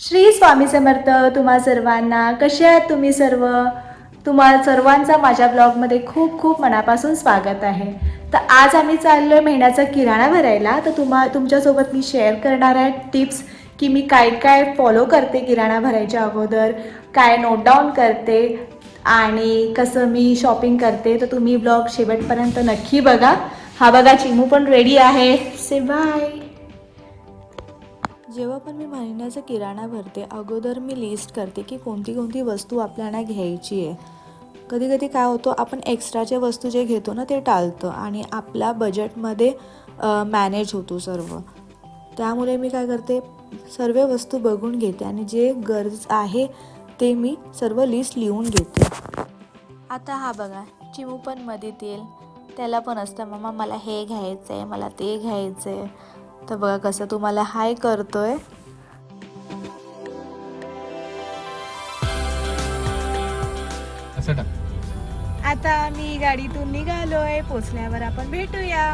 श्री स्वामी समर्थ तुम्हा सर्वांना कसे आहात तुम्ही सर्व? तुम्हा सर्वांचा माझ्या ब्लॉगमध्ये खूप खूप मनापासून स्वागत आहे. तर आज आम्ही चाललो आहे महिन्याचा किराणा भरायला. तर तुम्हा तुमच्यासोबत मी शेअर करणार आहे टिप्स की मी काय काय फॉलो करते किराणा भरायच्या अगोदर काय नोट डाऊन करते आणि कसं मी शॉपिंग करते. तर तुम्ही ब्लॉग शेवटपर्यंत नक्की बघा. हा बघा चिमू पण रेडी आहे. से बाय जेव्हा पण मी महिन्याचा किराणा भरते अगोदर मी लिस्ट करते की कोणती कोणती वस्तू आपल्याला घ्यायची आहे. कधी कधी काय होतो आपण एक्स्ट्राच्या वस्तू जे घेतो ना ते टाळतं आणि आपल्या बजेटमध्ये मॅनेज होतो सर्व. त्यामुळे मी काय करते सर्व वस्तू बघून घेते आणि जे गरज आहे ते मी सर्व लिस्ट लिहून घेते. आता हा बघा चिमू पण मध्ये तेल त्याला पण असतं मामा मला हे घ्यायचं आहे मला ते घ्यायचं आहे तर बघा कसं तुम्हाला हाय करतोय. आता मी गाडीतून निघालोय पोचल्यावर आपण भेटूया.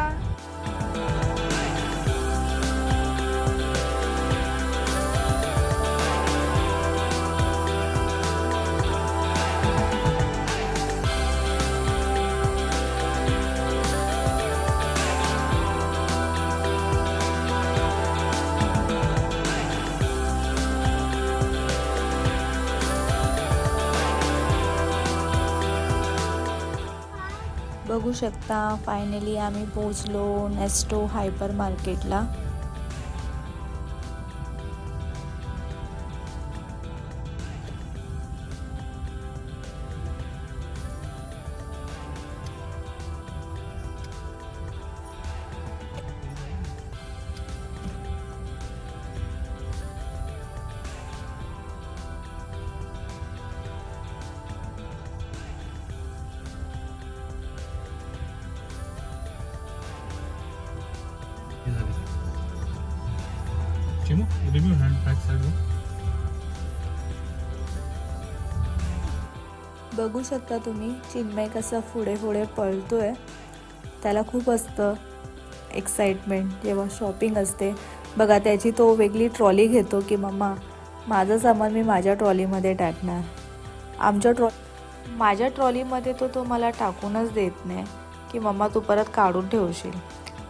बघू शकता. फायनली आम्ही पोचलो नेस्टो हायपर मार्केटला चिमू रिव्ह्यू हँड बॅक साईड बघू शकता तुम्ही चिन्मय कसं पुढे पुढे पळतोय. त्याला खूप असतं एक्साइटमेंट जेव्हा शॉपिंग असते. बघा त्याची तो वेगळी ट्रॉली घेतो की मम्मा माझं सामान मी माझ्या ट्रॉलीमध्ये टाकणार. आमच्या ट्रॉ माझ्या ट्रॉलीमध्ये तो तो मला टाकूनच देत नाही की मम्मा तू परत काढून ठेवशील.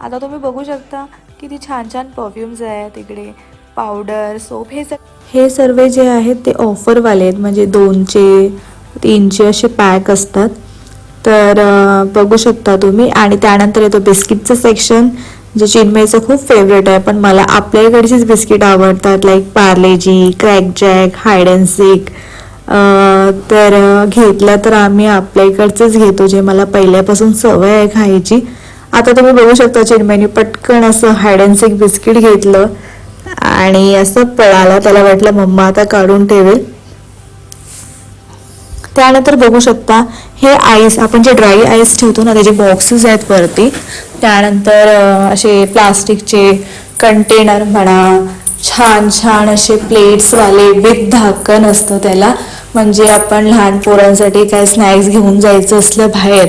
आता तुम्ही बघू शकता किती छान छान परफ्युम्स आहेत तिकडे पावडर सोप हे सग हे सर्व जे आहेत ते ऑफरवाले आहेत. म्हणजे दोनचे तीनचे असे पॅक असतात. तर बघू शकता तुम्ही. आणि त्यानंतर येतो बिस्किटचं सेक्शन जे चिन्मयचं खूप फेवरेट आहे. पण मला आपल्या इकडचीच बिस्किट आवडतात. Like Parle G crack jack hide and seek तर घेतलं तर आम्ही आपल्या इकडचंच घेतो जे मला पहिल्यापासून सवय आहे खायची. आता तुम्ही बघू शकता चिन्मयने पटकन असं हायड अँड सीक बिस्किट घेतलं. आणि असं पळाला त्याला वाटलं मम्मा आता काढून ठेवेल. त्यानंतर बघू शकता हे आईस आपण जे ड्राय आईस ठेवतो ना त्याचे बॉक्सेस आहेत वरती. त्यानंतर असे प्लास्टिकचे कंटेनर म्हणा छान छान असे प्लेट्सवाले विथ धाकण असतं त्याला. म्हणजे आपण लहान पोरांसाठी काय स्नॅक्स घेऊन जायचं असलं बाहेर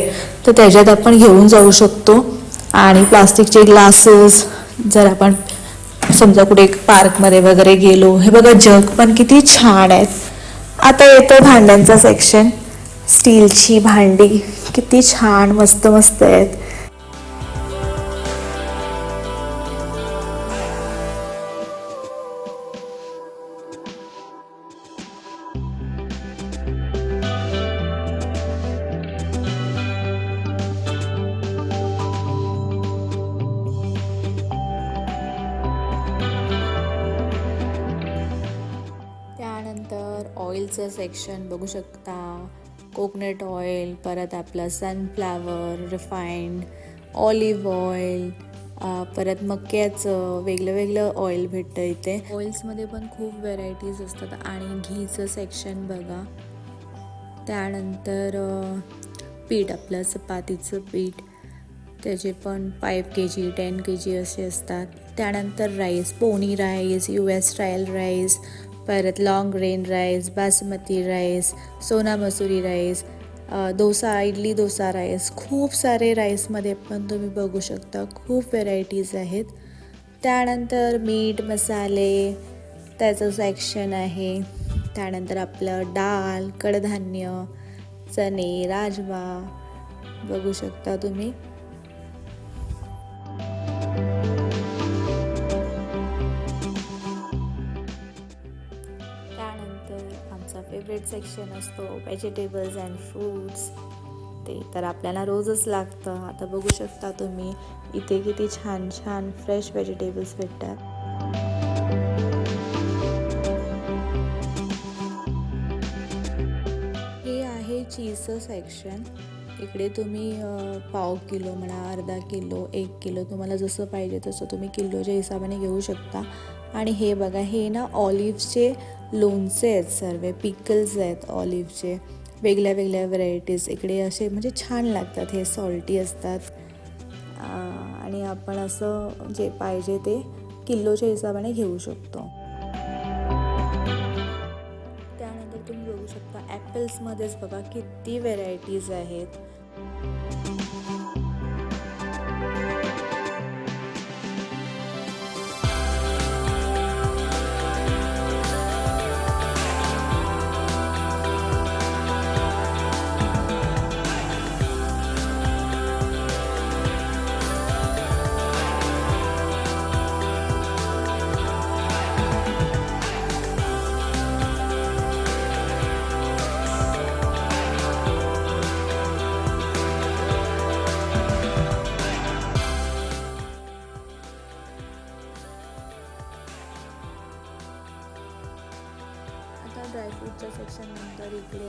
तर त्याच्यात आपण घेऊन जाऊ शकतो. आणि प्लास्टिकचे ग्लासेस जर आपण समजा कुठे पार्कमध्ये वगैरे गेलो हे बघा जग पण किती छान आहेत आता येतो भांड्यांचा सेक्शन स्टीलची भांडी किती छान मस्त मस्त आहेत. ऑइलचं सेक्शन बघू शकता. कोकोनट ऑइल परत आपलं सनफ्लावर रिफाईंड ऑलिव्ह ऑइल परत मक्याचं वेगळं वेगळं ऑइल भेटतं इथे. ऑइल्समध्ये पण खूप व्हेरायटीज असतात आणि घीचं सेक्शन बघा. त्यानंतर पीठ आपलं चपातीचं पीठ. त्याचे पण फाईव्ह के जी टेन के जी असे असतात. त्यानंतर rice Ponni rice U S style rice परत long grain rice basmati rice Sona Masuri rice dosa idli dosa rice खूप सारे राईसमध्ये पण तुम्ही बघू शकता. खूप व्हेरायटीज आहेत. त्यानंतर मीठ मसाले त्याचं सेक्शन आहे. त्यानंतर आपलं डाळ कडधान्य चणे राजमा. बघू शकता तुम्ही. आमचा फेवरेट सेक्शन असतो व्हेजिटेबल्स अँड फ्रूट्स ते तर आपल्याला रोजच लागतं. आता बघू शकता तुम्ही इथे किती छान छान फ्रेश व्हेजिटेबल्स भेटतात. हे आहे चीजचं सेक्शन इकडे तुम्ही पाव किलो म्हणा अर्धा किलो एक किलो तुम्हाला जसं पाहिजे तसं तुम्ही किलोच्या हिशोबाने घेऊ शकता. आणि हे बघा हे ना ऑलिव्हचे लोणचे आहेत सर्व पिकल्स आहेत ऑलिव्हचे. वेगळ्या वेगळ्या व्हरायटीज इकडे असे म्हणजे छान लागतात हे सॉल्टी असतात. आणि आपण असं जे पाहिजे ते किलोच्या हिशोबाने घेऊ शकतो. तुम्ही बघू शकता. ॲपल्समध्येच बघा किती व्हेरायटीज आहेत.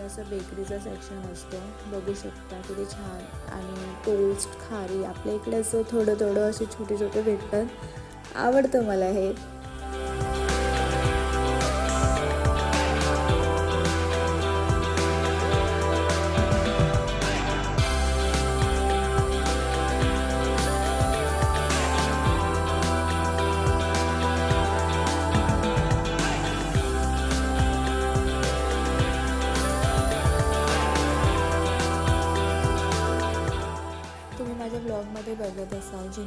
असं बेकरीचं सेक्शन असतं. बघू शकता किती छान. आणि टोस्ट खारी आपल्या इकडे असं थोडं थोडं असे छोटे छोटे भेटतात. आवडतं मला हे.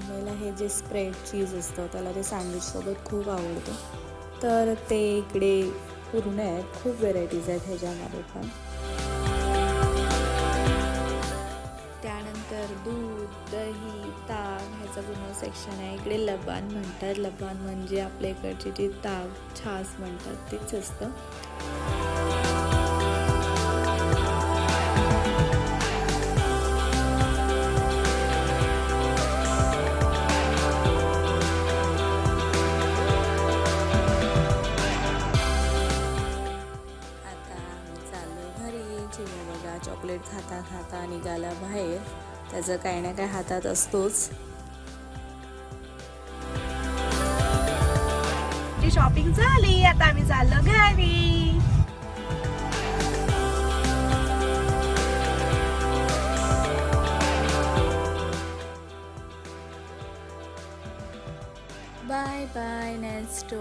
बघत हे जे स्प्रेड चीज असतं त्याला ते सँडविचसोबत खूप आवडतं. तर ते इकडे पूर्ण आहेत खूप व्हेरायटीज आहेत ह्याच्यामध्ये पण. त्यानंतर दूध दही ताक ह्याचं पूर्ण सेक्शन आहे. इकडे लबान म्हणतात. लबान म्हणजे आपल्या इकडची जी ताक छास म्हणतात तेच असतं. त्याचं काही ना काही हातात असतोच. शॉपिंग झाली आता आम्ही चाललो घरी. बाय बाय नेक्स्ट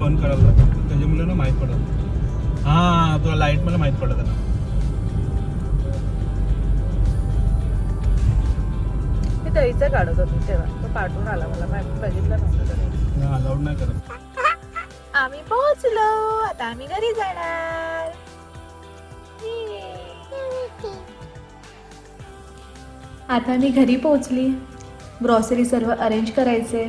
बंद करायला लागतं त्याच्यामुळे ना माहीत पडत हा तुला लाइट मला माहीत पडत ना मी काढत होती तेव्हा. तो पाठवून आला मला. बघितलं नव्हतं तरी अलाउड नाही करत. आम्ही पोहोचलो. आता आम्ही घरी जाणार. आता मी घरी पोहोचली. ग्रॉसरी सर्व अरेंज करायचे.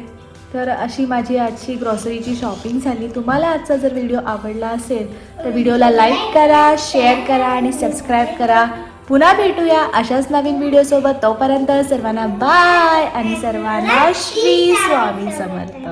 तर अशी माझी आजची ग्रॉसरीची शॉपिंग झाली. तुम्हाला आजचा जर व्हिडिओ आवडला असेल तर व्हिडिओला लाईक करा शेअर करा आणि सबस्क्राईब करा. पुन्हा भेटूया अशाच नवीन व्हिडिओसोबत तोपर्यंत सर्वांना बाय आणि सर्वांना श्री स्वामी समर्थ.